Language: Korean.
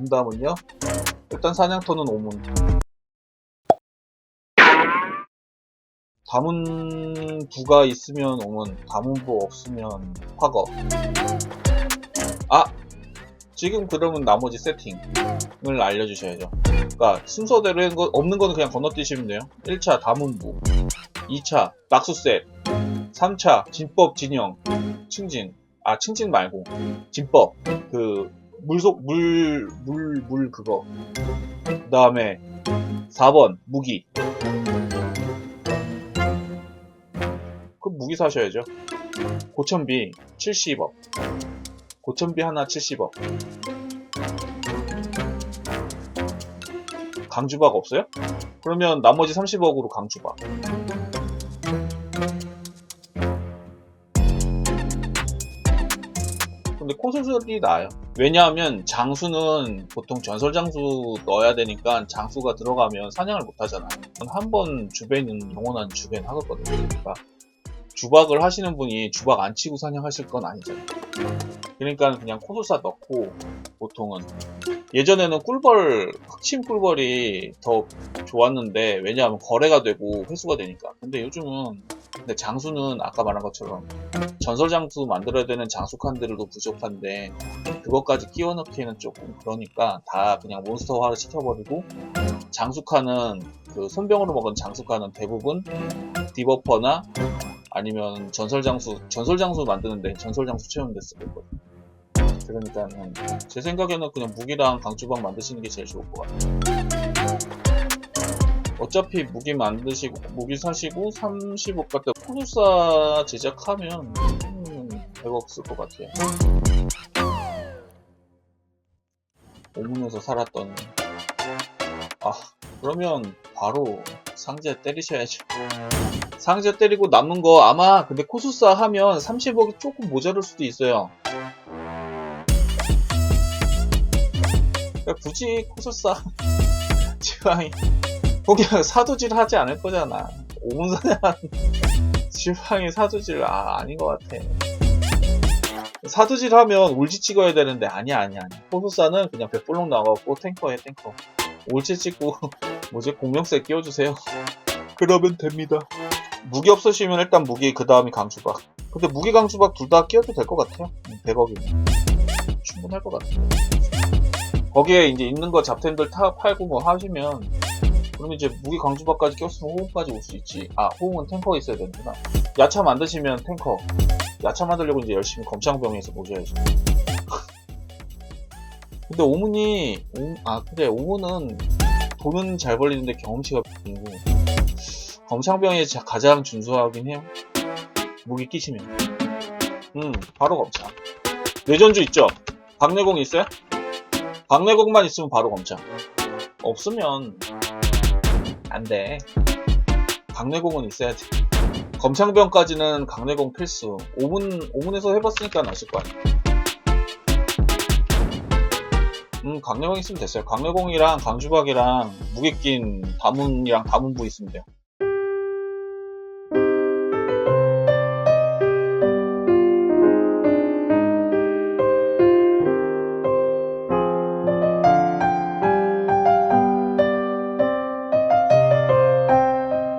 옹담은요? 일단 사냥터는 오문. 다문부가 있으면 오문, 다문부 없으면 화거. 아! 지금 그러면 나머지 세팅을 알려주셔야죠. 그러니까 순서대로 한 거, 없는 거는 그냥 건너뛰시면 돼요. 1차 다문부, 2차 낙수셋, 3차 진법 진영, 층진. 아, 층진 말고, 진법. 그, 물속, 물, 물, 물 그거. 그 다음에 4번, 무기. 그 무기 사셔야죠. 고천비 70억. 고천비 하나 70억. 강주박 없어요? 그러면 나머지 30억으로 강주박. 근데 콘솔이 나아요. 왜냐하면 장수는 보통 전설 장수 넣어야 되니까 장수가 들어가면 사냥을 못 하잖아요. 한 번 주배는 영원한 주배는 하거든요. 그러니까 주박을 하시는 분이 주박 안 치고 사냥하실 건 아니잖아요. 그러니까 그냥 코소사 넣고 보통은 예전에는 꿀벌 흑침 꿀벌이 더 좋았는데 왜냐하면 거래가 되고 회수가 되니까. 근데 요즘은 근데 장수는 아까 말한 것처럼 전설 장수 만들어야 되는 장수 칸들도 부족한데 그것까지 끼워 넣기에는 조금 그러니까 다 그냥 몬스터화를 시켜버리고 장수 칸은 그 손병으로 먹은 장수 칸은 대부분 디버퍼나 아니면 전설 장수 전설 장수 만드는데 전설 장수 채우는 데 쓰고 있거든요. 그러니까 제 생각에는 그냥 무기랑 강주방 만드시는 게 제일 좋을 것 같아요. 어차피 무기 만드시고 무기 사시고 30억 갖다 포르사 제작하면 음, 100억 쓸 것 같아요. 오문에서 살았더니 아 그러면 바로 상제 때리셔야죠. 상제 때리고 남은 거 아마 근데 코수사 하면 30억이 조금 모자랄 수도 있어요. 그러니까 굳이 코수사 지방이 거기 사도질 하지 않을 거잖아. 오문사냥 지방이 사도질 아 아닌 것 같아. 사도질 하면 울지 찍어야 되는데 아니야 아니야 아니야. 코수사는 그냥 백볼록 나가고 탱커해 탱커. 올치 찍고 뭐지 공명세 끼워주세요. 그러면 됩니다. 무기 없으시면 일단 무기 그 다음이 강주박. 근데 무기 강주박 둘 다 끼워도 될 것 같아요. 100억이면 충분할 것 같아요. 거기에 이제 있는 거 잡템들 타 팔고 뭐 하시면 그러면 이제 무기 강주박까지 꼈으면 호응까지 올 수 있지. 아 호응은 탱커가 있어야 되는구나. 야차 만드시면 탱커. 야차 만들려고 이제 열심히 검창병에서 모셔야지. 근데 오문이 오- 아 근데 오문은 돈은 잘 벌리는데 경험치가 고 검창병이 자- 가장 준수하긴 해요. 무기 끼시면. 음 바로 검창. 내전주 있죠? 박내공 있어요? 박내공만 있으면 바로 검창. 없으면 안 돼. 강내공은 있어야 돼. 검창병까지는 강내공 필수. 5분, 5분에서 해봤으니까 아실 거 아니야. 음, 강내공 있으면 됐어요. 강내공이랑 강주박이랑 무게 낀 다문이랑 다문부 있으면 돼요.